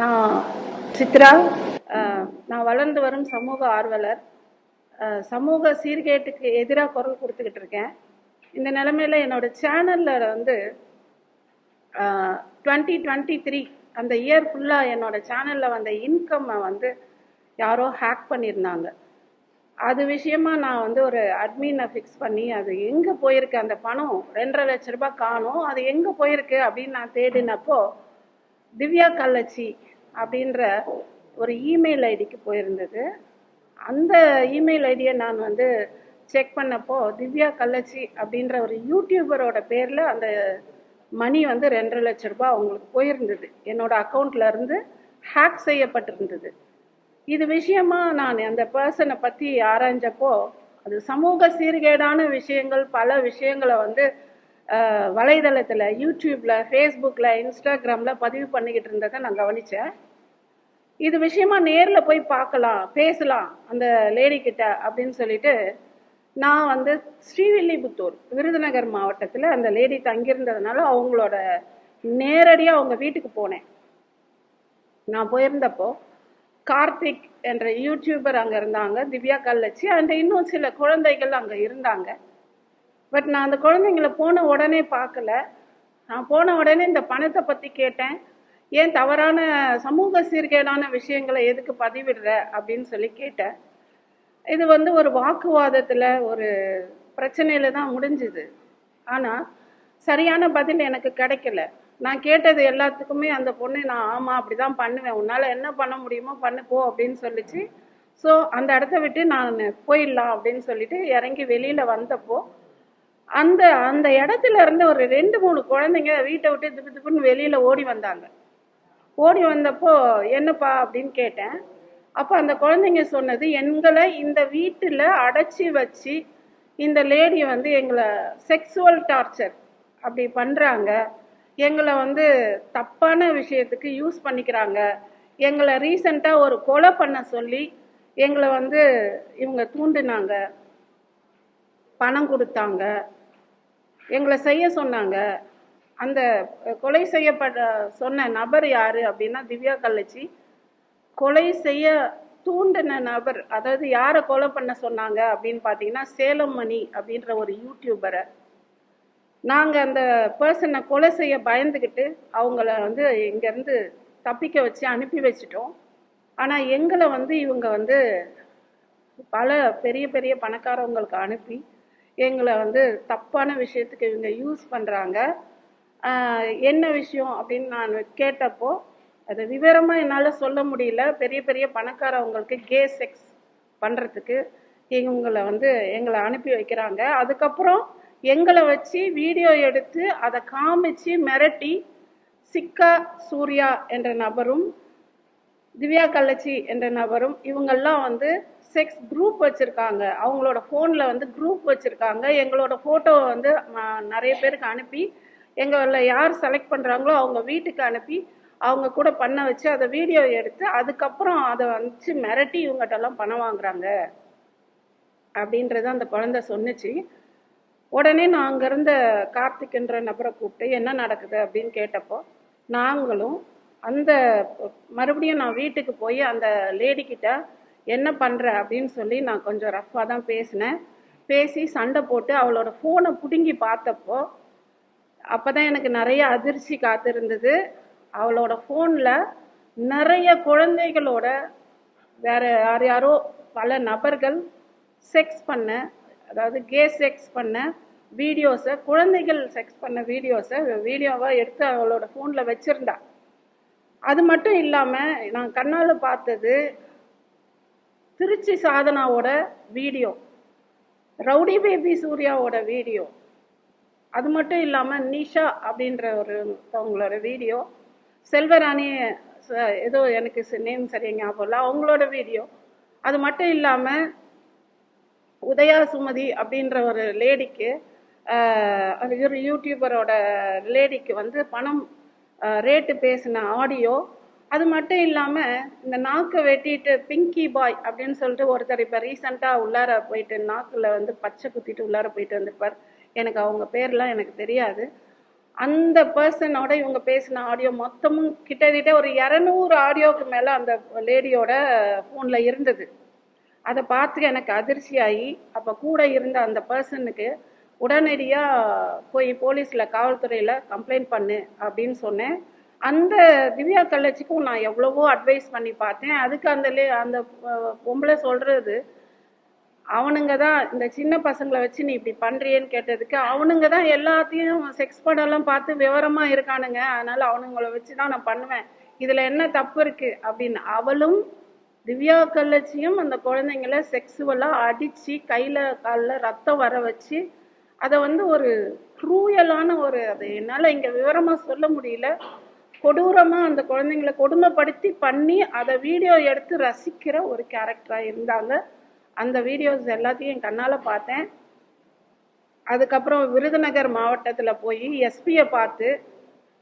நான் சித்ரா நான் வளர்ந்து வரும் சமூக ஆர்வலர். சமூக சீர்கேட்டுக்கு எதிராக குரல் கொடுத்துக்கிட்டு இருக்கேன். இந்த நிலமையில என்னோட சேனல்ல வந்து டுவெண்ட்டி டுவெண்ட்டி த்ரீ அந்த இயர் ஃபுல்லாக என்னோட சேனலில் வந்த இன்கம்மை வந்து யாரோ ஹேக் பண்ணியிருந்தாங்க. அது விஷயமா நான் வந்து ஒரு அட்மினை ஃபிக்ஸ் பண்ணி அது எங்கே போயிருக்கு அந்த பணம்? ரெண்டரை லட்ச ரூபாய் காணும். அது எங்கே போயிருக்கு அப்படின்னு நான் தேடினப்போ திவ்யா கள்ளச்சி அப்படின்ற ஒரு இமெயில் ஐடிக்கு போயிருந்தது. அந்த இமெயில் ஐடியை நான் வந்து செக் பண்ணப்போ திவ்யா கல்லச்சி அப்படின்ற ஒரு யூடியூபரோட பேரில் அந்த மணி வந்து ரெண்டரை லட்ச ரூபாய் அவங்களுக்கு போயிருந்தது. என்னோட அக்கௌண்ட்லேருந்து ஹேக் செய்யப்பட்டிருந்தது. இது விஷயமா நான் அந்த பர்சனை பற்றி ஆராய்ஞ்சப்போ அது சமூக சீர்கேடான விஷயங்கள் பல விஷயங்களை வந்து வலைதளத்தில் யூடியூப்பில் ஃபேஸ்புக்கில் இன்ஸ்டாகிராமில் பதிவு பண்ணிக்கிட்டு இருந்ததை நான் கவனித்தேன் இது விஷயமா நேரில் போய் பார்க்கலாம் பேசலாம் அந்த லேடி கிட்ட அப்படின்னு சொல்லிட்டு நான் வந்து ஸ்ரீவில்லிபுத்தூர் விருதுநகர் மாவட்டத்தில் அந்த லேடி தங்கியிருந்ததுனால அவங்களோட நேரடியாக அவங்க வீட்டுக்கு போனேன். நான் போயிருந்தப்போ கார்த்திக் என்ற யூடியூபர் அங்கே இருந்தாங்க திவ்யா கல்லச்சி அண்ட் இன்னும் சில குழந்தைகள் அங்கே இருந்தாங்க. பட் நான் அந்த குழந்தைங்களை போன உடனே பார்க்கல. நான் போன உடனே இந்த பணத்தை பற்றி கேட்டேன். ஏன் தவறான சமூக சீர்கேடான விஷயங்களை எதுக்கு பதிவிடுற அப்படின்னு சொல்லி கேட்டேன். இது வந்து ஒரு வாக்குவாதத்தில் ஒரு பிரச்சனையில் தான் முடிஞ்சுது. ஆனால் சரியான பதில் எனக்கு கிடைக்கல. நான் கேட்டது எல்லாத்துக்குமே அந்த பொண்ணு நான் ஆமா அப்படிதான் பண்ணுவேன். உன்னால் என்ன பண்ண முடியுமோ பண்ணுப்போ அப்படின்னு சொல்லிச்சு. ஸோ அந்த இடத்த விட்டு நான் போயிடலாம் அப்படின்னு சொல்லிட்டு இறங்கி வெளியில் வந்தப்போ அந்த அந்த இடத்துல இருந்து ஒரு ரெண்டு மூணு குழந்தைங்க வீட்டை விட்டு திப்பு திப்புன்னு வெளியில ஓடி வந்தாங்க. ஓடி வந்தப்போ என்னப்பா? அப்படின்னு கேட்டேன். அப்போ அந்த குழந்தைங்க சொன்னது எங்களை இந்த வீட்டில் அடைச்சி வச்சு இந்த லேடி வந்து எங்களை செக்ஸுவல் டார்ச்சர் அப்படி பண்ணுறாங்க எங்களை வந்து தப்பான விஷயத்துக்கு யூஸ் பண்ணிக்கிறாங்க. எங்களை ரீசண்டாக ஒரு கொலை பண்ண சொல்லி எங்களை வந்து இவங்க தூண்டினாங்க. பணம் கொடுத்தாங்க. எங்களை செய்ய சொன்னாங்க. அந்த கொலை செய்யப்பட சொன்ன நபர் யாரு அப்படின்னா திவ்யா கள்ளச்சி. கொலை செய்ய தூண்டின நபர் அதாவது யாரை கொலை பண்ண சொன்னாங்க அப்படின்னு பார்த்தீங்கன்னா சேலம் மணி அப்படின்ற ஒரு யூடியூபரை நாங்கள் அந்த பர்சனை கொலை செய்ய பயந்துக்கிட்டு அவங்கள வந்து இங்கேருந்து தப்பிக்க வச்சு அனுப்பி வச்சிட்டோம். ஆனால் எங்களை வந்து இவங்க வந்து பல பெரிய பெரிய பணக்காரவங்களுக்கு அனுப்பி எங்களை வந்து தப்பான விஷயத்துக்கு இவங்க யூஸ் பண்ணுறாங்க என்ன விஷயம் அப்படின்னு நான் கேட்டப்போ அது விவரமாக என்னால் சொல்ல முடியல. பெரிய பெரிய பணக்காரவங்களுக்கு கே செக்ஸ் பண்ணுறதுக்கு இவங்களை வந்து எங்களை அனுப்பி வைக்கிறாங்க. அதுக்கப்புறம் எங்களை வச்சு வீடியோ எடுத்து அதை காமிச்சு மிரட்டி சிக்கா சூர்யா என்ற நபரும் திவ்யா கள்ளச்சி என்ற நபரும் இவங்கெல்லாம் வந்து செக்ஸ் குரூப் வச்சுருக்காங்க. அவங்களோட ஃபோனில் வந்து குரூப் வச்சுருக்காங்க. எங்களோட ஃபோட்டோவை வந்து நிறைய பேருக்கு அனுப்பி எங்களில் யார் செலக்ட் பண்ணுறாங்களோ அவங்க வீட்டுக்கு அனுப்பி அவங்க கூட பண்ண வச்சு அதை வீடியோ எடுத்து அதுக்கப்புறம் அதை வச்சு மிரட்டி இவங்ககிட்டலாம் பணம் வாங்குறாங்க. அப்படின்றத அந்த குழந்தை சொன்னுச்சு. உடனே நான் அங்கேருந்த கார்த்திக்ன்ற நபரை கூப்பிட்டு என்ன நடக்குது? அப்படின்னு கேட்டப்போ நாங்களும் அந்த மறுபடியும் நான் வீட்டுக்கு போய் அந்த லேடி என்ன பண்ணுற அப்படின்னு சொல்லி நான் கொஞ்சம் ரஃப்பாக தான் பேசினேன். பேசி சண்டை போட்டு அவளோட ஃபோனை பிடுங்கி பார்த்தப்போ அப்போ தான் எனக்கு நிறைய அதிர்ச்சி காத்திருந்தது. அவளோட ஃபோனில் நிறைய குழந்தைகளோட வேற யார் யாரோ பல நபர்கள் செக்ஸ் பண்ண அதாவது கே செக்ஸ் பண்ண வீடியோஸை குழந்தைகள் செக்ஸ் பண்ண வீடியோஸை வீடியோவாக எடுத்து அவளோட ஃபோனில் வச்சுருந்தா. அது மட்டும் இல்லாமல் நான் கண்ணால் பார்த்தது திருச்சி சாதனாவோட வீடியோ ரவுடி பேபி சூர்யாவோட வீடியோ அது மட்டும் இல்லாமல் நிஷா அப்படின்ற ஒரு அவங்களோட வீடியோ செல்வராணி ஏதோ எனக்கு நேம் சரியா ஞாபகம் இல்லை அவங்களோட வீடியோ அது மட்டும் இல்லாமல் உதயா சுமதி அப்படின்ற ஒரு லேடிக்கு அது ஒரு யூடியூபரோட லேடிக்கு வந்து பணம் ரேட்டு பேசின ஆடியோ அது மட்டும் இல்லாமல் இந்த நாக்கை வெட்டிட்டு பிங்கி பாய் அப்படின்னு சொல்லிட்டு ஒருத்தர் இப்போ ரீசண்டாக உள்ளார போயிட்டு நாக்கில் வந்து பச்சை குத்திட்டு உள்ளார போயிட்டு வந்திருப்பார். எனக்கு அவங்க பேர்லாம் எனக்கு தெரியாது. அந்த பர்சனோட இவங்க பேசின ஆடியோ மொத்தமும் கிட்டத்தட்ட ஒரு இரநூறு ஆடியோவுக்கு மேலே அந்த லேடியோட ஃபோனில் இருந்தது. அதை பார்த்து எனக்கு அதிர்ச்சியாகி அப்போ கூட இருந்த அந்த பர்சனுக்கு உடனடியாக போய் போலீஸில் காவல்துறையில் கம்ப்ளைண்ட் பண்ணு அப்படின்னு சொன்னேன். அந்த திவ்யா கள்ளச்சிக்கும் நான் எவ்வளவோ அட்வைஸ் பண்ணி பார்த்தேன். அதுக்கு அந்த லே அந்த பொம்பளை சொல்கிறது அவனுங்க தான் இந்த சின்ன பசங்களை வச்சு நீ இப்படி பண்றியன்னு கேட்டதுக்கு அவனுங்க தான் எல்லாத்தையும் செக்ஸ் படம்லாம் பார்த்து விவரமா இருக்கானுங்க. அதனால அவனுங்கள வச்சு தான் நான் பண்ணுவேன். இதுல என்ன தப்பு இருக்கு அப்படின்னு அவளும் திவ்யா கள்ளச்சியும் அந்த குழந்தைங்கள செக்ஸுவலா அடிச்சு கையில காலில் ரத்தம் வர வச்சு அதை வந்து ஒரு க்ரூயலான ஒரு அது என்னால இங்க விவரமா சொல்ல முடியல. கொடூரமா அந்த குழந்தைங்களை கொடுமைப்படுத்தி பண்ணி அதை வீடியோ எடுத்து ரசிக்கிற ஒரு கேரக்டரா இருந்தாங்க. அந்த வீடியோஸ் எல்லாத்தையும் என் கண்ணால பார்த்தேன். அதுக்கப்புறம் விருதுநகர் மாவட்டத்தில் போய் எஸ்பியை பார்த்து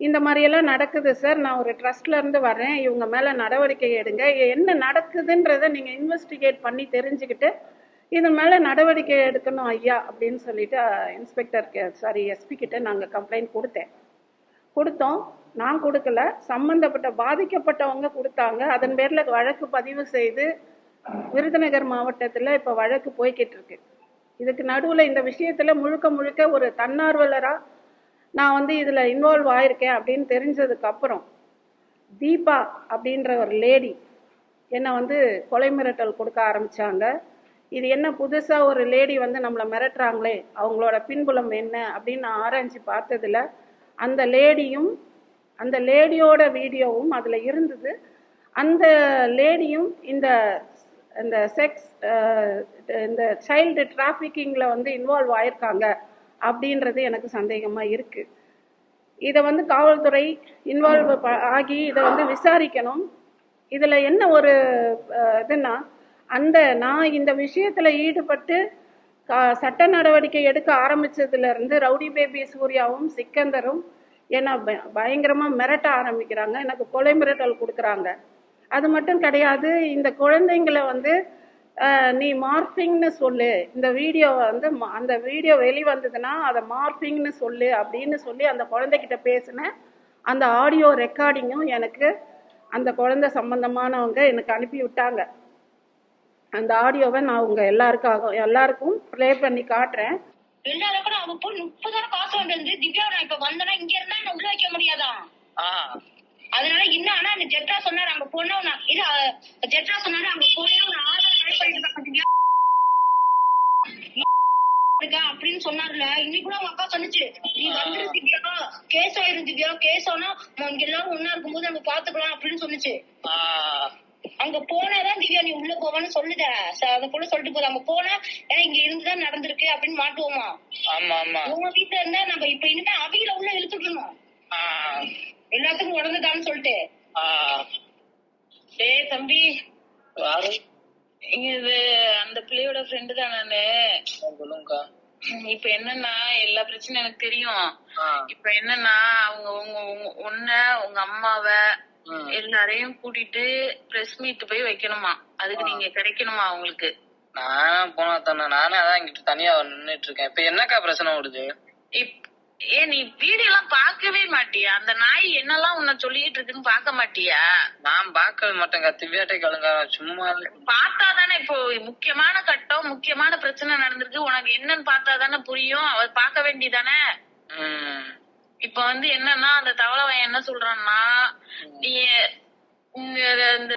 இந்த மாதிரியெல்லாம் நடக்குது சார் நான் ஒரு ட்ரஸ்ட்ல இருந்து வரேன் இவங்க மேல நடவடிக்கை எடுங்க. என்ன நடக்குதுன்றத நீங்க இன்வெஸ்டிகேட் பண்ணி தெரிஞ்சுக்கிட்டு இது மேல நடவடிக்கை எடுக்கணும் ஐயா அப்படின்னு சொல்லிட்டு இன்ஸ்பெக்டர் சாரி எஸ்பி கிட்ட நாங்கள் கம்ப்ளைண்ட் கொடுத்தேன். கொடுத்தோம். நான் கொடுக்கல. சம்பந்தப்பட்ட பாதிக்கப்பட்டவங்க கொடுத்தாங்க. அதன் பேர்ல வழக்கு பதிவு செய்து விருதுநகர் மாவட்டத்துல இப்ப வழக்கு போய்கிட்டு இருக்கு. இதுக்கு நடுவுல இந்த விஷயத்துல முழுக்க முழுக்க ஒரு தன்னார்வலரா நான் வந்து இதுல இன்வால்வ் ஆயிருக்கேன் அப்படின்னு தெரிஞ்சதுக்கு அப்புறம் தீபா அப்படின்ற ஒரு லேடி என்னை வந்து கொலை மிரட்டல் கொடுக்க ஆரம்பிச்சாங்க. இது என்ன புதுசாக ஒரு லேடி வந்து நம்மளை மிரட்டுறாங்களே அவங்களோட பின்புலம் என்ன அப்படின்னு நான் ஆராய்ச்சி பார்த்ததுல அந்த லேடியும் அந்த லேடியோட வீடியோவும் அதில் இருந்தது. அந்த லேடியும் இந்த இந்த செக்ஸ் இந்த சைல்டு டிராஃபிக்கிங்கில் வந்து இன்வால்வ் ஆயிருக்காங்க அப்படின்றது எனக்கு சந்தேகமாக இருக்குது இதை வந்து காவல்துறை இன்வால்வ் ஆகி இதை வந்து விசாரிக்கணும். இதில் என்ன ஒரு இதுன்னா அந்த நான் இந்த விஷயத்தில் ஈடுபட்டு கா- சட்ட நடவடிக்கை எடுக்க ஆரம்பிச்சதுலேருந்து ரவுடி பேபி சூர்யாவும் சிக்கந்தரும் என்ன ப- பயங்கரமா மிரட்ட ஆரம்பிக்கிறாங்க. எனக்கு கொலை மிரட்டல் கொடுக்குறாங்க. அது மட்டும் கிடையாது இந்த குழந்தைங்களை வந்து நீ மார்பிங்னு சொல்லு. இந்த வீடியோ வந்து ம- அந்த வீடியோ வெளி வந்ததுன்னா அதை மார்பிங்னு சொல்லு அப்படின்னு சொல்லி அந்த குழந்தைகிட்ட பேசினேன் அந்த ஆடியோ ரெக்கார்டிங்கும் எனக்கு அந்த குழந்தை சம்பந்தமானவங்க எனக்கு அனுப்பி விட்டாங்க அந்த ஆடியோவை நான் உங்கள் எல்லாருக்காக எல்லாருக்கும் ப்ளே பண்ணி காட்டுறேன். ரெண்டாவது கூட அவன் போய் முப்பதாயிரம் காசு வந்து திவ்யா நான் இப்ப வந்தனா இங்க இருந்தா என்ன உள்ள வைக்க முடியாதான் ஆ. அதனால இன்னும் ஆனா அந்த ஜெட்ரா சொன்னாரு அங்க போனா நான் அஹ், ஜெட்ரா சொன்னாரு அங்க போனா ஒரு ஆதார் கார்டு பண்ணிட்டு திவ்யா. இருக்கா அப்படின்னு சொன்னார்ல. இன்னைக்கு கூட அவங்க அக்கா சொன்னுச்சு நீ வந்துரு திவ்யா கேஸ் ஆயிரும் திவ்யா கேஸ் ஆனா இங்க எல்லாரும் ஒன்னா இருக்கும்போது நம்ம பாத்துக்கலாம் அப்படின்னு சொன்னுச்சு. அங்க போனாதான் திவ்யா நீ உள்ள போவான்னு சொல்லுத? ச- அந்த பொண்ணு சொல்லிட்டு போகுது. அங்க போனா ஏன்னா இங்க இருந்துதான் நடந்திருக்கு அப்படின்னு மாட்டுவோமா? ஆமா ஆமா. உங்க வீட்டுல இருந்தா நம்ம இப்ப இனிமே அவியில உள்ள இழுத்துட்டணும் ஆ எல்லாத்துக்கும் உடந்துட்டான்னு சொல்லிட்டு. டேய் தம்பி. இது அந்த பிள்ளையோட ஃப்ரெண்டு தான் நானு. சொல்லுங்கக்கா. இப்ப என்னன்னா எல்லா பிரச்சனையும் எனக்கு தெரியும். இப்ப என்னன்னா அவங்க உங்க உன்ன உங்க அம்மாவ. எல்லாரையும் கூட்டிட்டு பிரஸ் மீட் போய் வைக்கணுமா? அதுக்கு நீங்க கிடைக்கணுமா அவங்களுக்கு? நான் போனா தானே நானே அதான் இங்கிட்டு தனியா நின்னுட்டு இருக்கேன் இப்ப என்னக்கா பிரச்சனை ஓடுது ஏ நீ வீடியோ எல்லாம் பார்க்கவே மாட்டியா? அந்த நாய் என்னெல்லாம் உன்னை சொல்லிட்டு இருக்குன்னு பார்க்க மாட்டியா? நான் பார்க்கவே மாட்டேங்க திவ்யாட்டை கழுங்க சும்மா பார்த்தா தானே இப்போ முக்கியமான கட்டம் முக்கியமான பிரச்சனை நடந்திருக்கு. உனக்கு என்னன்னு பார்த்தா தானே புரியும். அவ பார்க்க வேண்டியதானே? இப்ப வந்து என்னன்னா அந்த தவளவன் என்ன சொல்றான்னா நீ இந்த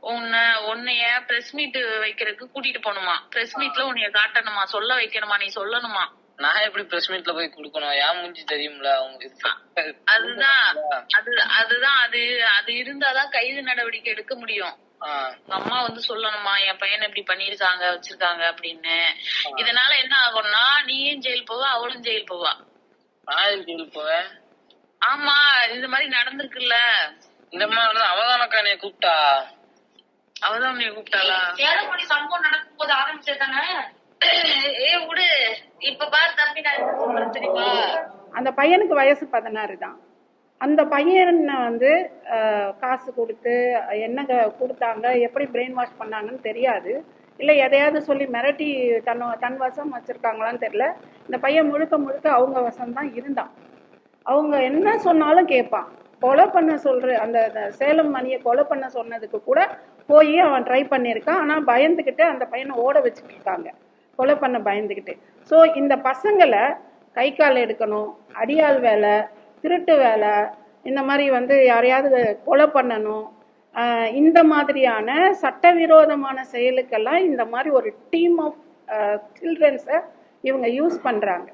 உன்னை உன்னைய பிரஸ் மீட் வைக்கிறதுக்கு கூட்டிட்டு போகணுமா? பிரஸ் மீட்ல உன்னைய காட்டணுமா? சொல்ல வைக்கணுமா? நீ சொல்லணுமா? நான் எப்படி பிரஸ் மீட்ல போய் கொடுக்கணும்? ஏன் மூஞ்சி தெரியும்ல அவங்க அதுதான். அது அதுதான். அது அது இருந்தாதான் கைது நடவடிக்கை எடுக்க முடியும். அம்மா வந்து சொல்லணுமா? என் பையனை இப்படி பண்ணிருக்காங்க வச்சிருக்காங்க அப்படின்னு. இதனால என்ன ஆகும்னா நீயும் ஜெயில் போவ அவளும் ஜெயில் போவா. ஜெயிலுக்கு போவேன் ஆமா இந்த மாதிரி நடந்திருக்குல்ல. இந்த மாதிரி அவதானக்கா என்னைய கூப்பிட்டா? அவதான் உன்னைய கூப்பிட்டாளா சேலப்படி சம்பவம் நடக்கும் போது ஆரம்பிச்சதானே ஏ விடு. இப்ப பாரு தம்பி நான் தெரியுமா? அந்த பையனுக்கு வயசு பதினாறு தான். அந்த பையனை வந்து காசு கொடுத்து என்ன கொடுத்தாங்க எப்படி பிரெயின் வாஷ் பண்ணாங்கன்னு தெரியாது. இல்லை எதையாவது சொல்லி மிரட்டி தன் தன் வசம் வச்சுருக்காங்களான்னு தெரியல. இந்த பையன் முழுக்க முழுக்க அவங்க வசம் தான் இருந்தான். அவங்க என்ன சொன்னாலும் கேட்பான். கொலை பண்ண சொல்ற அந்த சேலம் மணியை கொலை பண்ண சொன்னதுக்கு கூட போய் அவன் ட்ரை பண்ணியிருக்கான். ஆனால் பயந்துக்கிட்டு அந்த பையனை ஓட வச்சுட்டு இருக்காங்க. கொலை பண்ண பயந்துக்கிட்டு ஸோ இந்த பசங்களை கை கால் எடுக்கணும் அடியாள் வேலை திருட்டு வேலை இந்த மாதிரி வந்து யாரையாவது கொலை பண்ணணும் இந்த மாதிரியான சட்டவிரோதமான செயலுக்கெல்லாம் இந்த மாதிரி ஒரு டீம் ஆஃப் சில்ட்ரன்ஸை இவங்க யூஸ் பண்ணுறாங்க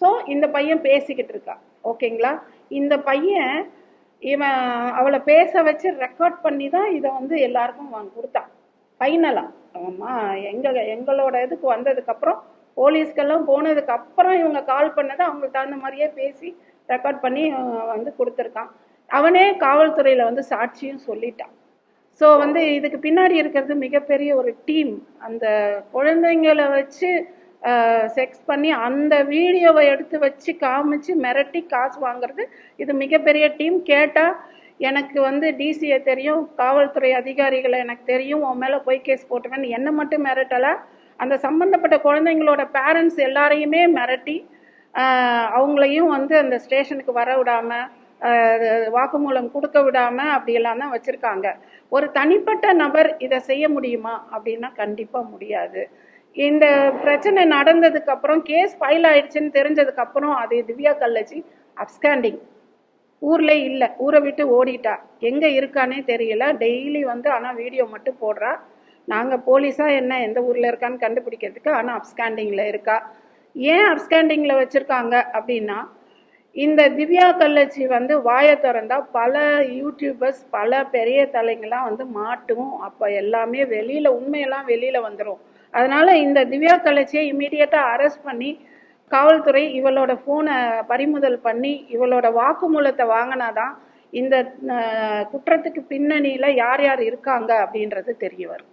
ஸோ இந்த பையன் பேசிக்கிட்டு இருக்கான். ஓகேங்களா இந்த பையன் இவன் அவளை பேச வச்சு ரெக்கார்ட் பண்ணி தான் இதை வந்து எல்லாருக்கும் வாங்க கொடுத்தான். ஃபைனலாக ஆமா எங்க எங்களோட இதுக்கு வந்ததுக்கப்புறம் போலீஸ்க்கெல்லாம் போனதுக்கு அப்புறம் இவங்க கால் பண்ணதை அவங்களுக்கு தகுந்த மாதிரியே பேசி ரெக்கார்ட் பண்ணி வந்து கொடுத்துருக்கான். அவனே காவல்துறையில் வந்து சாட்சியும் சொல்லிட்டான். ஸோ வந்து இதுக்கு பின்னாடி இருக்கிறது மிகப்பெரிய ஒரு டீம் அந்த குழந்தைங்களை வச்சு செக்ஸ் பண்ணி அந்த வீடியோவை எடுத்து வச்சு காமிச்சு மிரட்டி காசு வாங்குறது இது மிகப்பெரிய டீம் கேட்டால் எனக்கு வந்து டிசியை தெரியும் காவல்துறை அதிகாரிகளை எனக்கு தெரியும் உன் மேலே போய் கேஸ் போட்டுவேன் என்னை மட்டும் மிரட்டல. அந்த சம்பந்தப்பட்ட குழந்தைங்களோட பேரண்ட்ஸ் எல்லாரையுமே மிரட்டி அவங்களையும் வந்து அந்த ஸ்டேஷனுக்கு வர விடாமல் வாக்குமூலம் கொடுக்க விடாம அப்படியெல்லாம் தான் வச்சிருக்காங்க. ஒரு தனிப்பட்ட நபர் இதை செய்ய முடியுமா? அப்படின்னா கண்டிப்பா முடியாது. இந்த பிரச்சனை நடந்ததுக்கு அப்புறம் கேஸ் ஃபைல் ஆயிடுச்சுன்னு தெரிஞ்சதுக்கு அப்புறம் அது திவ்யா கல்லஜி அப்ஸ்காண்டிங் ஊர்ல இல்லை ஊரை விட்டு ஓடிட்டா. எங்க இருக்கானே தெரியல. டெய்லி வந்து ஆனா வீடியோ மட்டும் போடுறா. நாங்க போலீஸா என்ன எந்த ஊர்ல இருக்கான்னு கண்டுபிடிக்கிறதுக்கு ஆனா அப்ஸ்காண்டிங்ல இருக்கா. ஏன் அப்ஸ்காண்டிங்ல வச்சிருக்காங்க அப்படின்னா இந்த திவ்யா கல்லச்சி வந்து வாயை திறந்தா பல யூடியூபர்ஸ் பல பெரிய தலைங்கெல்லாம் வந்து மாட்டும். அப்போ எல்லாமே வெளியில உண்மையெல்லாம் வெளியில வந்துடும் அதனால இந்த திவ்யா கல்லச்சியை இமீடியட்டா அரெஸ்ட் பண்ணி காவல்துறை இவளோட போனை பறிமுதல் பண்ணி இவளோட வாக்குமூலத்தை வாங்கினாதான் இந்த குற்றத்துக்கு பின்னணியில யார் யார் இருக்காங்க அப்படின்றது தெரிய வரும்.